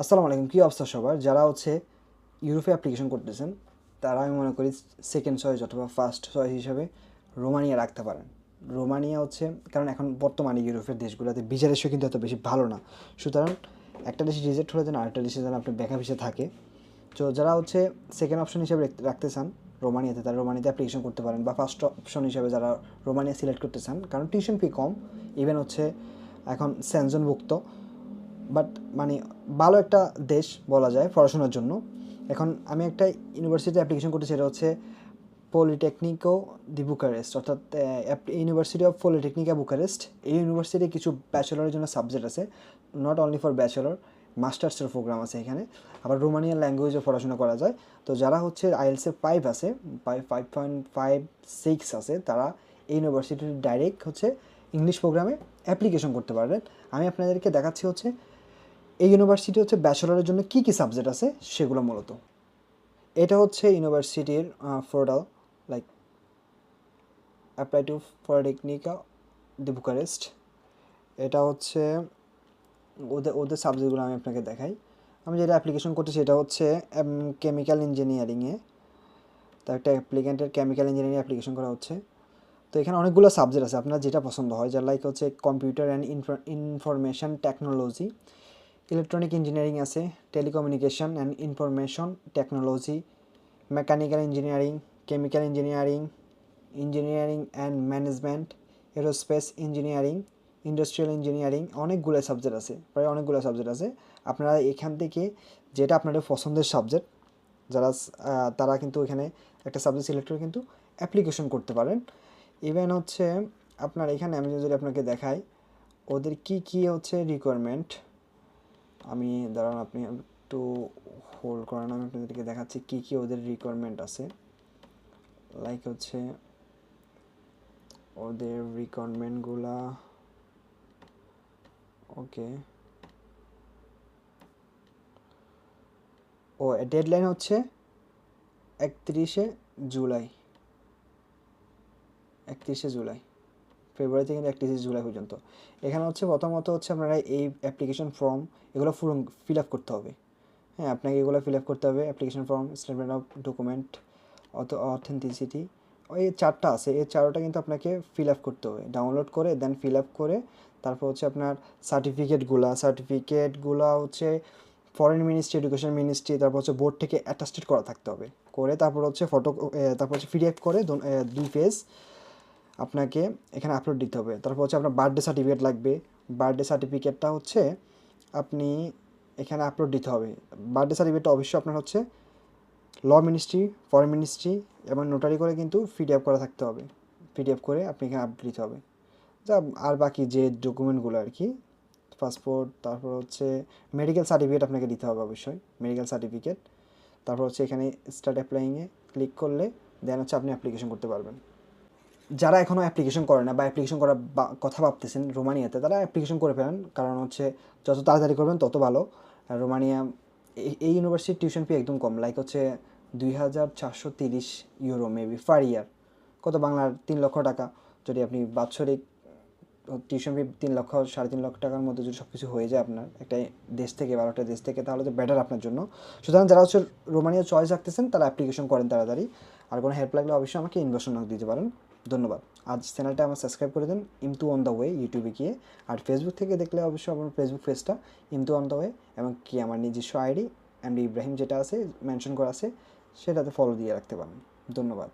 আসসালামু আলাইকুম, কী অবস্থা সবার? যারা হচ্ছে ইউরোপে অ্যাপ্লিকেশন করতেছেন, তারা আমি মনে করি সেকেন্ড চয়েস অথবা ফার্স্ট চয়েস হিসাবে রোমানিয়া রাখতে পারেন। রোমানিয়া হচ্ছে, কারণ এখন বর্তমানে ইউরোপের দেশগুলোতে ভিসা রেশিও কিন্তু এত বেশি ভালো না। সুতরাং একটা দেশে রিজেক্ট হলে যেন আরেকটা দেশে যেন আপনার ব্যাকআপ হিসেবে থাকে। তো যারা হচ্ছে সেকেন্ড অপশন হিসেবে রাখতে চান রোমানিয়াতে, তারা রোমানিয়াতে অ্যাপ্লিকেশন করতে পারেন। বা ফার্স্ট অপশন হিসেবে যারা রোমানিয়া সিলেক্ট করতে চান, কারণ টিউশন ফি কম। ইভেন হচ্ছে এখন স্যানজনভুক্ত বাট মানে ভালো একটা দেশ বলা যায় পড়াশোনার জন্য। এখন আমি একটা ইউনিভার্সিটি অ্যাপ্লিকেশন করতে সেটা হচ্ছে পলিটেকনিকো দি বুকারেস্ট অর্থাৎ ইউনিভার্সিটি অফ পলিটেকনিকা বুকারেস্ট এই ইউনিভার্সিটি কিছু ব্যাচেলরের জন্য সাবজেক্ট আছে নট অনলি ফর ব্যাচেলর মাস্টার্সের প্রোগ্রাম আছে এখানে। আবার রোমানিয়ান ল্যাঙ্গুয়েজে পড়াশোনা করা যায়। তো যারা হচ্ছে আইএলসে ফাইভ আছে ফাইভ পয়েন্ট ফাইভ সিক্স আছে, তারা এই ইউনিভার্সিটির ডাইরেক্ট হচ্ছে ইংলিশ প্রোগ্রামে অ্যাপ্লিকেশন করতে পারবেন। আমি আপনাদেরকে দেখাচ্ছি হচ্ছে এই ইউনিভার্সিটি হচ্ছে ব্যাচেলরের জন্য কী কী সাবজেক্ট আছে সেগুলো মূলত? এটা হচ্ছে ইউনিভার্সিটির portal like apply to Politehnica the Bucharest এটা হচ্ছে ওদের ওদের সাবজেক্টগুলো আমি আপনাকে দেখাই। আমি যেটা অ্যাপ্লিকেশন করছি সেটা হচ্ছে কেমিক্যাল ইঞ্জিনিয়ারিংয়ে তার একটা অ্যাপ্লিকেন্টের কেমিক্যাল ইঞ্জিনিয়ারিং অ্যাপ্লিকেশন করা হচ্ছে। তো এখানে অনেকগুলো সাবজেক্ট আছে, আপনার যেটা পছন্দ হয়। যার লাইক হচ্ছে computer and information technology electronic engineering আছে, telecommunication and information technology mechanical engineering chemical engineering engineering and management aerospace engineering industrial engineering অনেকগুলো সাবজেক্ট আছে, প্রায় অনেকগুলো সাবজেক্ট আছে। আপনারা এখান থেকে যেটা আপনাদের পছন্দের সাবজেক্ট যারা তারা কিন্তু এখানে একটা সাবজেক্ট সিলেক্ট করে কিন্তু অ্যাপ্লিকেশন করতে পারেন। ইভেন হচ্ছে আপনার এখানে আমি যদি আপনাকে দেখাই, ওদের কি কি হচ্ছে রিকোয়ারমেন্ট আমি, দাঁড়ান আপনি একটু হোল্ড করেন, আমি আপনাদেরকে দেখাচ্ছি কি কি ওদের রিকোয়ারমেন্ট আছে। লাইক হচ্ছে ওদের রিকোয়ারমেন্টগুলা ওকে ও ডেডলাইন হচ্ছে একত্রিশে জুলাই। একত্রিশে জুলাই। ফেব্রুয়ারি থেকে একত্রিশে জুলাই পর্যন্ত। এখানে হচ্ছে প্রথমত হচ্ছে আপনারা এই অ্যাপ্লিকেশন ফর্ম এগুলো ফুল ফিল আপ করতে হবে। হ্যাঁ আপনাকে এগুলো ফিল আপ করতে হবে application form statement of document of authenticity এই চারটা আছে, এই চারটা কিন্তু আপনাকে ফিল আপ করতে হবে। ডাউনলোড করে দেন ফিল আপ করে, তারপর হচ্ছে আপনার সার্টিফিকেটগুলা সার্টিফিকেটগুলো হচ্ছে ফরেন মিনিস্ট্রি এডুকেশন মিনিস্ট্রি তারপর হচ্ছে বোর্ড থেকে অ্যাটাস্টেড করা থাকতে হবে। করে তারপর হচ্ছে ফটো তারপর হচ্ছে পিডিএফ করে দুই পেজ আপনাকে এখানে আপলোড দিতে হবে। তারপর হচ্ছে আপনার বার্থডে সার্টিফিকেট লাগবে। বার্থডে সার্টিফিকেটটা হচ্ছে আপনি এখানে আপলোড দিতে হবে। বার্থডে সার্টিফিকেটটা অবশ্যই আপনার হচ্ছে ল মিনিস্ট্রি ফরেন মিনিস্ট্রি এবং নোটারি করে কিন্তু পিডিএফ করা থাকতে হবে। পিডিএফ করে আপনি এখানে আপলোড দিতে হবে। যা আর বাকি যে ডকুমেন্টগুলো আর কি পাসপোর্ট তারপর হচ্ছে মেডিকেল সার্টিফিকেট আপনাকে দিতে হবে অবশ্যই মেডিকেল সার্টিফিকেট তারপর হচ্ছে এখানে স্টার্ট অ্যাপ্লাইংয়ে ক্লিক করলে দেন হচ্ছে আপনি অ্যাপ্লিকেশন করতে পারবেন। যারা এখনও অ্যাপ্লিকেশন করে না বা অ্যাপ্লিকেশন করার কথা ভাবতেছেন রোমানিয়াতে, তারা অ্যাপ্লিকেশন করে ফেলেন। কারণ হচ্ছে যত তাড়াতাড়ি করবেন, তত ভালো। রোমানিয়া এই- ইউনিভার্সিটির টিউশন ফি একদম কম। লাইক হচ্ছে দুই হাজার চারশো তিরিশ ইউরো মেবি পার ইয়ার কত বাংলার? তিন লক্ষ টাকা। যদি আপনি বাৎসরিক টিউশন ফি তিন লক্ষ, সাড়ে তিন লক্ষ টাকার মধ্যে যদি সব কিছু হয়ে যায় আপনার, একটা দেশ থেকে বারোটা দেশ থেকে, তাহলে তো বেটার আপনার জন্য। সুতরাং যারা হচ্ছে রোমানিয়া চয়েস রাখতেছেন, তারা অ্যাপ্লিকেশন করেন তাড়াতাড়ি। আর কোনো হেল্প লাগলে অবশ্যই আমাকে ইনভেশন দিতে পারেন। ধন্যবাদ। আজ চ্যানেলটা আমার সাবস্ক্রাইব করে দিন, ইমতু অন দ্য ওয়ে ইউটিউবে গিয়ে। আর ফেসবুক থেকে দেখলে অবশ্যই আমার ফেসবুক পেজটা ইমতু অন দ্য ওয়ে, এবং কি আমার নিজস্ব আইডি এমডি ইব্রাহিম যেটা আছে মেনশন করা আছে, সেটাতে ফলো দিয়ে রাখতে পারেন। ধন্যবাদ।